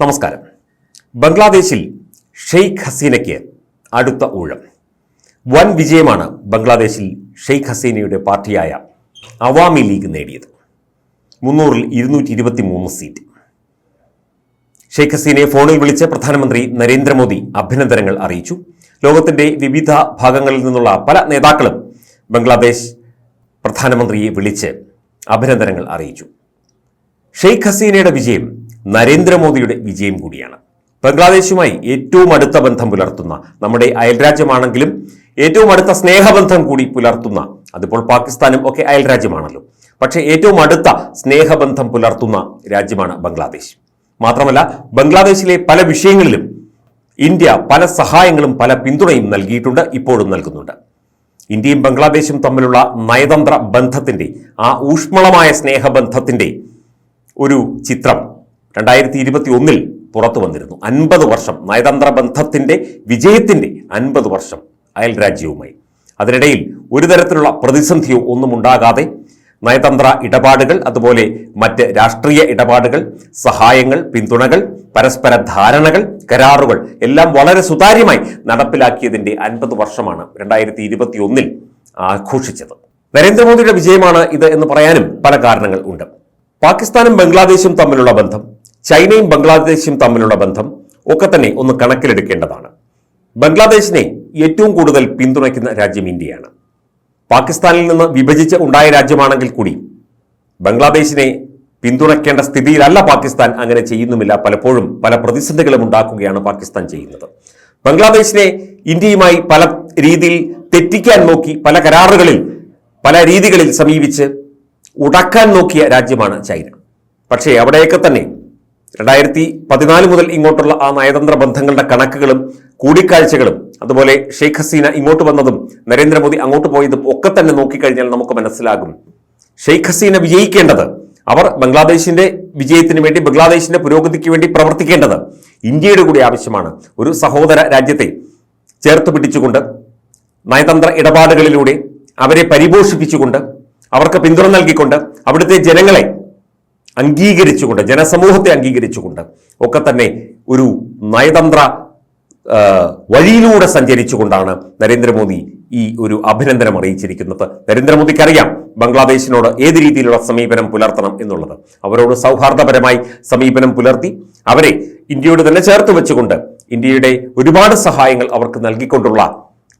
നമസ്കാരം. ബംഗ്ലാദേശിൽ ഷെയ്ഖ് ഹസീനയ്ക്ക് അടുത്ത ഊഴം. വൻ വിജയമാണ് ബംഗ്ലാദേശിൽ ഷെയ്ഖ് ഹസീനയുടെ പാർട്ടിയായ അവാമി ലീഗ് നേടിയത്. മുന്നൂറിൽ ഇരുന്നൂറ്റി ഇരുപത്തി മൂന്ന് സീറ്റ്. ഷെയ്ഖ് ഹസീനയെ ഫോണിൽ വിളിച്ച് പ്രധാനമന്ത്രി നരേന്ദ്രമോദി അഭിനന്ദനങ്ങൾ അറിയിച്ചു. ലോകത്തിന്റെ വിവിധ ഭാഗങ്ങളിൽ നിന്നുള്ള പല നേതാക്കളും ബംഗ്ലാദേശ് പ്രധാനമന്ത്രിയെ വിളിച്ച് അഭിനന്ദനങ്ങൾ അറിയിച്ചു. ഷെയ്ഖ് ഹസീനയുടെ വിജയം നരേന്ദ്രമോദിയുടെ വിജയം കൂടിയാണ്. ബംഗ്ലാദേശുമായി ഏറ്റവും അടുത്ത ബന്ധം പുലർത്തുന്ന നമ്മുടെ അയൽരാജ്യമാണെങ്കിലും ഏറ്റവും അടുത്ത സ്നേഹബന്ധം കൂടി പുലർത്തുന്ന അതിപ്പോൾ പാകിസ്ഥാനും ഒക്കെ അയൽരാജ്യമാണല്ലോ. പക്ഷേ ഏറ്റവും അടുത്ത സ്നേഹബന്ധം പുലർത്തുന്ന രാജ്യമാണ് ബംഗ്ലാദേശ്. മാത്രമല്ല ബംഗ്ലാദേശിലെ പല വിഷയങ്ങളിലും ഇന്ത്യ പല സഹായങ്ങളും പല പിന്തുണയും നൽകിയിട്ടുണ്ട് ഇപ്പോഴും നൽകുന്നുണ്ട്. ഇന്ത്യയും ബംഗ്ലാദേശും തമ്മിലുള്ള നയതന്ത്ര ബന്ധത്തിന്റെ ആ ഊഷ്മളമായ സ്നേഹബന്ധത്തിന്റെ ഒരു ചിത്രം രണ്ടായിരത്തി ഇരുപത്തി ഒന്നിൽ പുറത്തു വന്നിരുന്നു. അൻപത് വർഷം നയതന്ത്ര ബന്ധത്തിന്റെ വിജയത്തിന്റെ അൻപത് വർഷം അയൽ രാജ്യവുമായി. അതിനിടയിൽ ഒരു തരത്തിലുള്ള പ്രതിസന്ധിയോ ഒന്നും ഉണ്ടാകാതെ നയതന്ത്ര ഇടപാടുകൾ അതുപോലെ മറ്റ് രാഷ്ട്രീയ ഇടപാടുകൾ സഹായങ്ങൾ പിന്തുണകൾ പരസ്പര ധാരണകൾ കരാറുകൾ എല്ലാം വളരെ സുതാര്യമായി നടപ്പിലാക്കിയതിന്റെ അൻപത് വർഷമാണ് രണ്ടായിരത്തി ഇരുപത്തി ഒന്നിൽ ആഘോഷിച്ചത്. നരേന്ദ്രമോദിയുടെ വിജയമാണ് ഇത് എന്ന് പറയാനും പല കാരണങ്ങൾ ഉണ്ട്. പാകിസ്ഥാനും ബംഗ്ലാദേശും തമ്മിലുള്ള ബന്ധം ചൈനയും ബംഗ്ലാദേശും തമ്മിലുള്ള ബന്ധം ഒക്കെ തന്നെ ഒന്ന് കണക്കിലെടുക്കേണ്ടതാണ്. ബംഗ്ലാദേശിനെ ഏറ്റവും കൂടുതൽ പിന്തുണയ്ക്കുന്ന രാജ്യം ഇന്ത്യയാണ്. പാകിസ്ഥാനിൽ നിന്ന് വിഭജിച്ച് ഉണ്ടായ രാജ്യമാണെങ്കിൽ കൂടി ബംഗ്ലാദേശിനെ പിന്തുണയ്ക്കേണ്ട സ്ഥിതിയിലല്ല പാകിസ്ഥാൻ അങ്ങനെ ചെയ്യുന്നുമില്ല. പലപ്പോഴും പല പ്രതിസന്ധികളും ഉണ്ടാക്കുകയാണ് പാകിസ്ഥാൻ ചെയ്യുന്നത്. ബംഗ്ലാദേശിനെ ഇന്ത്യയുമായി പല രീതിയിൽ തെറ്റിക്കാൻ നോക്കി പല കരാറുകളിൽ പല രീതികളിൽ സമീപിച്ച് ഉടക്കാൻ നോക്കിയ രാജ്യമാണ് ചൈന. പക്ഷേ അവിടെയൊക്കെ തന്നെ രണ്ടായിരത്തി പതിനാല് മുതൽ ഇങ്ങോട്ടുള്ള ആ നയതന്ത്ര ബന്ധങ്ങളുടെ കണക്കുകളും കൂടിക്കാഴ്ചകളും അതുപോലെ ഷെയ്ഖ് ഹസീന ഇങ്ങോട്ട് വന്നതും നരേന്ദ്രമോദി അങ്ങോട്ട് പോയതും ഒക്കെ തന്നെ നോക്കിക്കഴിഞ്ഞാൽ നമുക്ക് മനസ്സിലാകും. ഷെയ്ഖ് ഹസീന വിജയിക്കേണ്ടത് അവർ ബംഗ്ലാദേശിന്റെ വിജയത്തിന് വേണ്ടി ബംഗ്ലാദേശിന്റെ പുരോഗതിക്ക് വേണ്ടി പ്രവർത്തിക്കേണ്ടത് ഇന്ത്യയുടെ കൂടി ആവശ്യമാണ്. ഒരു സഹോദര രാജ്യത്തെ ചേർത്ത് പിടിച്ചുകൊണ്ട് നയതന്ത്ര ഇടപാടുകളിലൂടെ അവരെ പരിപോഷിപ്പിച്ചുകൊണ്ട് അവർക്ക് പിന്തുണ നൽകിക്കൊണ്ട് അവിടുത്തെ ജനങ്ങളെ അംഗീകരിച്ചുകൊണ്ട് ജനസമൂഹത്തെ അംഗീകരിച്ചുകൊണ്ട് ഒക്കെ തന്നെ ഒരു നയതന്ത്ര വഴിയിലൂടെ സഞ്ചരിച്ചുകൊണ്ടാണ് നരേന്ദ്രമോദി ഈ ഒരു അഭിനന്ദനം അറിയിച്ചിരിക്കുന്നത്. നരേന്ദ്രമോദിക്ക് അറിയാം ബംഗ്ലാദേശിനോട് ഏത് രീതിയിലുള്ള സമീപനം പുലർത്തണം എന്നുള്ളത്. അവരോട് സൗഹാർദ്ദപരമായി സമീപനം പുലർത്തി അവരെ ഇന്ത്യയോട് തന്നെ ചേർത്ത് വെച്ചുകൊണ്ട് ഇന്ത്യയുടെ ഒരുപാട് സഹായങ്ങൾ അവർക്ക് നൽകിക്കൊണ്ടുള്ള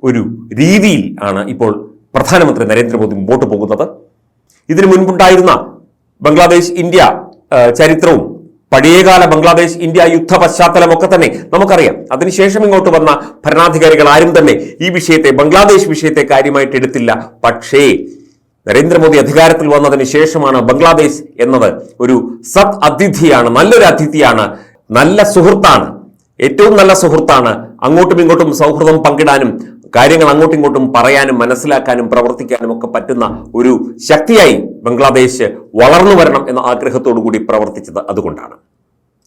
ഒരു രീതിയിൽ ആണ് ഇപ്പോൾ പ്രധാനമന്ത്രി നരേന്ദ്രമോദി മുമ്പോട്ട് പോകുന്നത്. ഇതിനു മുൻപുണ്ടായിരുന്ന ബംഗ്ലാദേശ് ഇന്ത്യ ചരിത്രവും പഴയകാല ബംഗ്ലാദേശ് ഇന്ത്യ യുദ്ധ പശ്ചാത്തലമൊക്കെ തന്നെ നമുക്കറിയാം. അതിനുശേഷം ഇങ്ങോട്ട് വന്ന ഭരണാധികാരികൾ ആരും തന്നെ ഈ വിഷയത്തെ ബംഗ്ലാദേശ് വിഷയത്തെ കാര്യമായിട്ട് എടുത്തില്ല. പക്ഷേ നരേന്ദ്രമോദി അധികാരത്തിൽ വന്നതിന് ശേഷമാണ് ബംഗ്ലാദേശ് എന്നത് ഒരു സത് അതിഥിയാണ് നല്ലൊരു അതിഥിയാണ് നല്ല സുഹൃത്താണ് ഏറ്റവും നല്ല സുഹൃത്താണ്. അങ്ങോട്ടും ഇങ്ങോട്ടും സൗഹൃദം പങ്കിടാനും കാര്യങ്ങൾ അങ്ങോട്ടും ഇങ്ങോട്ടും പറയാനും മനസ്സിലാക്കാനും പ്രവർത്തിക്കാനും ഒക്കെ പറ്റുന്ന ഒരു ശക്തിയായി ബംഗ്ലാദേശ് വളർന്നു വരണം എന്ന ആഗ്രഹത്തോടു കൂടി പ്രവർത്തിച്ചത് അതുകൊണ്ടാണ്.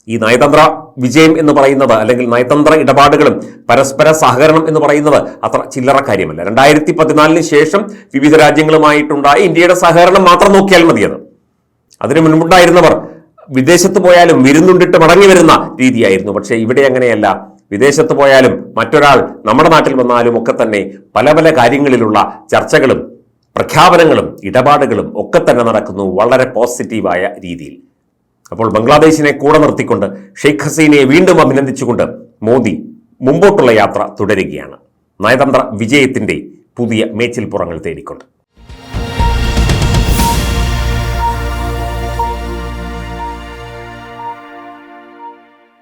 ഈ നയതന്ത്ര വിജയം എന്ന് പറയുന്നത് അല്ലെങ്കിൽ നയതന്ത്ര ഇടപാടുകളും പരസ്പര സഹകരണം എന്ന് പറയുന്നത് അത്ര ചില്ലറ കാര്യമല്ല. രണ്ടായിരത്തി പതിനാലിന് ശേഷം വിവിധ രാജ്യങ്ങളുമായിട്ടുണ്ടായ ഇന്ത്യയുടെ സഹകരണം മാത്രം നോക്കിയാൽ മതിയത് അതിനു മുൻപുണ്ടായിരുന്നവർ വിദേശത്ത് പോയാലും വിരുന്നുണ്ടിട്ട് മടങ്ങി വരുന്ന രീതിയായിരുന്നു. പക്ഷേ ഇവിടെ അങ്ങനെയല്ല. വിദേശത്ത് പോയാലും മറ്റൊരാൾ നമ്മുടെ നാട്ടിൽ വന്നാലും ഒക്കെ തന്നെ പല പല കാര്യങ്ങളിലുള്ള ചർച്ചകളും പ്രഖ്യാപനങ്ങളും ഇടപാടുകളും ഒക്കെ തന്നെ നടക്കുന്നു വളരെ പോസിറ്റീവായ രീതിയിൽ. അപ്പോൾ ബംഗ്ലാദേശിനെ കൂടെ നിർത്തിക്കൊണ്ട് ഷെയ്ഖ് ഹസീനയെ വീണ്ടും അഭിനന്ദിച്ചുകൊണ്ട് മോദി മുമ്പോട്ടുള്ള യാത്ര തുടരുകയാണ്. നയതന്ത്ര വിജയത്തിന്റെ പുതിയ മേച്ചിൽപ്പുറങ്ങൾ തേടിക്കൊണ്ട്.